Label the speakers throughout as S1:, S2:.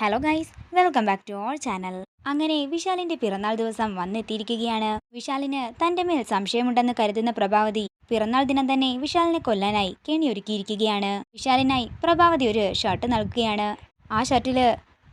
S1: Hello guys welcome back to our channel അങ്ങനെ വിശാലിന്റെ പിറന്നാൾ ദിവസം വന്നെത്തിയിരിക്കുകയാണ്. വിശാലിന് തന്റെ മേൽ സംശയമുണ്ടെന്ന് കരുതുന്ന പ്രഭാവതി പിറന്നാൾ ദിനം തന്നെ വിശാലിനെ കൊല്ലാനായി കെണിയൊരുക്കിയിരിക്കുകയാണ്. വിശാലിനായി പ്രഭാവതി ഒരു ഷർട്ട് നൽകുകയാണ്. ആ ഷർട്ടിൽ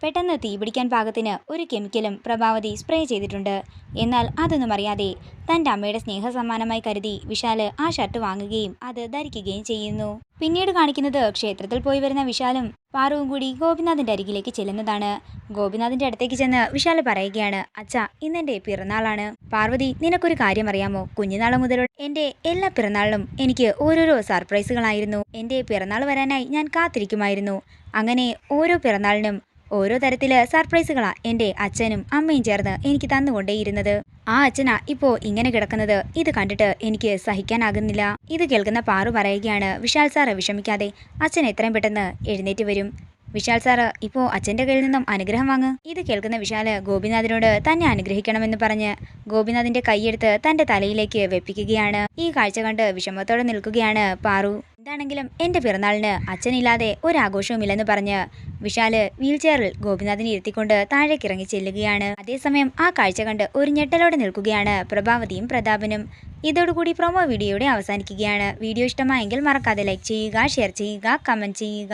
S1: പെട്ടെന്ന് തീപിടിക്കാൻ പാകത്തിന് ഒരു കെമിക്കലും പ്രഭാവതി സ്പ്രേ ചെയ്തിട്ടുണ്ട്. എന്നാൽ അതൊന്നും അറിയാതെ തന്റെ അമ്മയുടെ സ്നേഹസമ്മാനമായി കരുതി വിശാൽ ആ ഷർട്ട് വാങ്ങുകയും അത് ധരിക്കുകയും ചെയ്യുന്നു. പിന്നീട് കാണിക്കുന്നത് ക്ഷേത്രത്തിൽ പോയി വരുന്ന വിശാലും പാറുവും കൂടി ഗോപിനാഥിന്റെ അരികിലേക്ക് ചെല്ലുന്നതാണ്. ഗോപിനാഥിന്റെ അടുത്തേക്ക് ചെന്ന് വിശാൽ പറയുകയാണ് അച്ഛാ ഇന്നെന്റെ പിറന്നാളാണ്. പാർവതി നിനക്കൊരു കാര്യം അറിയാമോ? കുഞ്ഞുനാൾ മുതൽ എന്റെ എല്ലാ പിറന്നാളിലും എനിക്ക് ഓരോരോ സർപ്രൈസുകളായിരുന്നു. എന്റെ പിറന്നാൾ വരാനായി ഞാൻ കാത്തിരിക്കുമായിരുന്നു. അങ്ങനെ ഓരോ പിറന്നാളിനും ഓരോ തരത്തിൽ സർപ്രൈസുകളാ എന്റെ അച്ഛനും അമ്മയും ചേർന്ന് എനിക്ക് തന്നുകൊണ്ടേയിരുന്നത്. ആ അച്ഛനാ ഇപ്പോ ഇങ്ങനെ കിടക്കുന്നത്. ഇത് കണ്ടിട്ട് എനിക്ക് സഹിക്കാനാകുന്നില്ല. ഇത് കേൾക്കുന്ന പാറു പറയുകയാണ് വിശാൽ സാറ് വിഷമിക്കാതെ. അച്ഛൻ എത്രയും പെട്ടെന്ന് എഴുന്നേറ്റ് വരും. വിശാൽ സാറ് ഇപ്പോൾ അച്ഛന്റെ കയ്യിൽ നിന്നും അനുഗ്രഹം വാങ്ങ്. ഇത് കേൾക്കുന്ന വിശാൽ ഗോപിനാഥിനോട് തന്നെ അനുഗ്രഹിക്കണമെന്ന് പറഞ്ഞ് ഗോപിനാഥിന്റെ കൈയെടുത്ത് തന്റെ തലയിലേക്ക് വെപ്പിക്കുകയാണ്. ഈ കാഴ്ച കണ്ട് വിഷമത്തോടെ നിൽക്കുകയാണ് പാറു. എന്താണെങ്കിലും എന്റെ പിറന്നാളിന് അച്ഛനില്ലാതെ ഒരാഘോഷവുമില്ലെന്ന് പറഞ്ഞ് വിശാൽ വീൽ ചെയറിൽ ഗോപിനാഥിനെ ഇരുത്തിക്കൊണ്ട് താഴേക്ക് ഇറങ്ങി ചെല്ലുകയാണ്. അതേസമയം ആ കാഴ്ച കണ്ട് ഒരു ഞെട്ടലോടെ നിൽക്കുകയാണ് പ്രഭാവതിയും പ്രതാപനും. ഇതോടുകൂടി പ്രൊമോ വീഡിയോയുടെ അവസാനിക്കുകയാണ്. വീഡിയോ ഇഷ്ടമായെങ്കിൽ മറക്കാതെ ലൈക്ക് ചെയ്യുക ഷെയർ ചെയ്യുക കമന്റ് ചെയ്യുക.